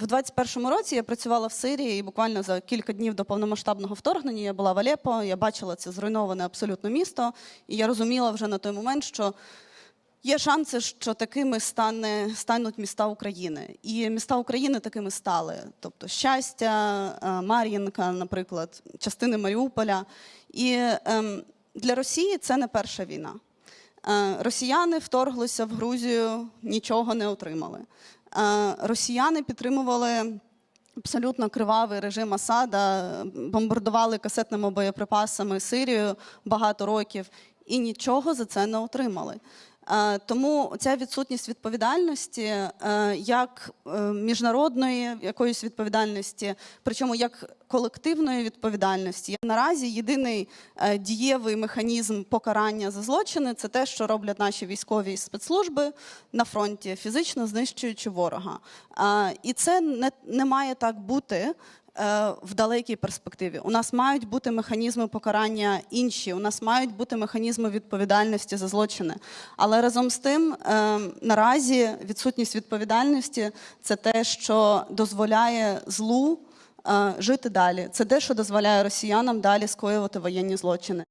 в 21-му році я працювала в Сирії, і буквально за кілька днів до повномасштабного вторгнення я була в Алеппо, я бачила це зруйноване абсолютно місто, і я розуміла вже на той момент, що є шанси, що такими стане, стануть міста України. І міста України такими стали. Тобто щастя, е, Мар'їнка, наприклад, частини Маріуполя. І ем, для Росії це не перша війна. Е, Росіяни вторглися в Грузію, нічого не отримали. Е, Росіяни підтримували абсолютно кривавий режим Асада, бомбардували касетними боєприпасами Сирію багато років і нічого за це не отримали. Е, Тому ця відсутність відповідальності, е, як е, міжнародної якоїсь відповідальності, причому як колективної відповідальності, наразі єдиний дієвий механізм покарання за злочини це те, що роблять наші військові спецслужби на фронті, фізично знищуючи ворога. І це не, не має так бути в далекій перспективі. У нас мають бути механізми покарання інші, у нас мають бути механізми відповідальності за злочини. Але разом з тим, е, наразі відсутність відповідальності це те, що дозволяє злу е, жити далі. Це те, що дозволяє росіянам далі скоювати воєнні злочини.